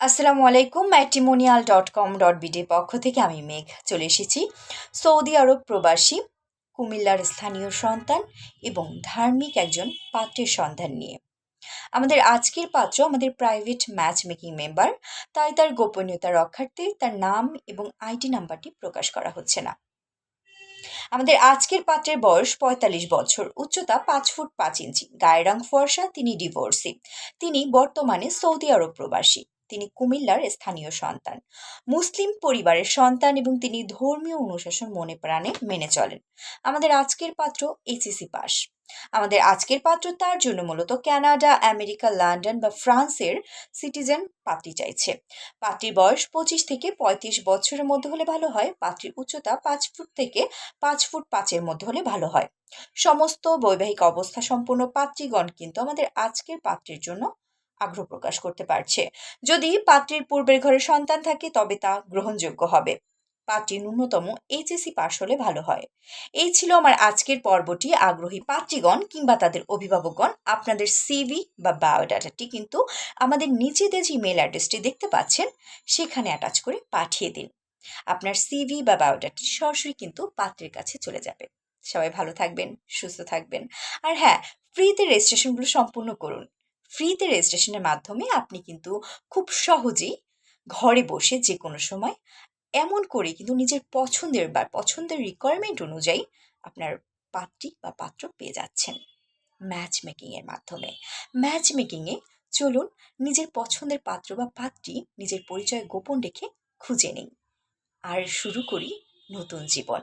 আসসালামু আলাইকুম matrimonial dot com dot বিডির পক্ষ থেকে আমি মেঘ চলে এসেছি। সৌদি আরব প্রবাসী, কুমিল্লার স্থানীয় সন্তান এবং ধার্মিক একজন পাত্রের সন্ধান নিয়ে। আমাদের আজকের পাত্র আমাদের প্রাইভেট ম্যাচ মেকিং মেম্বার তাই তার গোপনীয়তা রক্ষার্থে তার নাম এবং আইডি নাম্বারটি প্রকাশ করা হচ্ছে না। আমাদের আজকের পাত্রের বয়স পঁয়তাল্লিশ বছর, উচ্চতা পাঁচ ফুট পাঁচ ইঞ্চি, গায়ের রং ফর্সা, তিনি ডিভোর্সি তিনি বর্তমানে সৌদি আরব প্রবাসী। তিনি কুমিল্লার স্থানীয় সন্তান। মুসলিম পরিবারের সন্তান এবং তিনি ধর্মীয় অনুশাসন মনে প্রাণে মেনে চলেন। আমাদের আজকের পাত্র এইচএসি পাস। আমাদের আজকের পাত্র তার জন্য মূলত কানাডা, আমেরিকা, লন্ডন বা ফ্রান্সের সিটিজেন পাত্রী চাইছে। পাত্রীর বয়স পঁচিশ থেকে পঁয়ত্রিশ বছরের মধ্যে হলে ভালো হয়, পাত্রীর উচ্চতা পাঁচ ফুট থেকে পাঁচ ফুট পাঁচের মধ্যে হলে ভালো হয়। সমস্ত বৈবাহিক অবস্থা সম্পন্ন পাত্রীগণ কিন্তু আমাদের আজকের পাত্রের জন্য আগ্রহ প্রকাশ করতে পারছে। যদি পাত্রীর পূর্বের ঘরে সন্তান থাকে, তবে তা গ্রহণযোগ্য হবে। পাত্রী ন্যূনতম এইচএসি পাশ হলে ভালো হয়। এই ছিল আমার আজকের পর্বটি। আগ্রহী পাত্রীগণ কিংবা তাদের অভিভাবকগণ, আপনাদের সিভি বা বায়োডাটাটি কিন্তু আমাদের নিচেতে যে ইমেল অ্যাড্রেসটি দেখতে পাচ্ছেন, সেখানে অ্যাটাচ করে পাঠিয়ে দিন। আপনার সিভি বা বায়োডাটাটি সরাসরি কিন্তু পাত্রের কাছে চলে যাবে। সবাই ভালো থাকবেন, সুস্থ থাকবেন। আর হ্যাঁ ফ্রিতে রেজিস্ট্রেশনগুলো সম্পূর্ণ করুন। ফ্রিতে রেজিস্ট্রেশনের মাধ্যমে আপনি কিন্তু খুব সহজেই ঘরে বসে যে কোনো সময় এমন করে কিন্তু নিজের পছন্দের বা পছন্দের রিকোয়ারমেন্ট অনুযায়ী আপনার পাত্রী বা পাত্র পেয়ে যাচ্ছেন ম্যাচ মেকিংয়ের মাধ্যমে। ম্যাচ মেকিংয়ে চলুন নিজের পছন্দের পাত্র বা পাত্রী নিজের পরিচয় গোপন রেখে খুঁজে নিই। আর শুরু করি নতুন জীবন।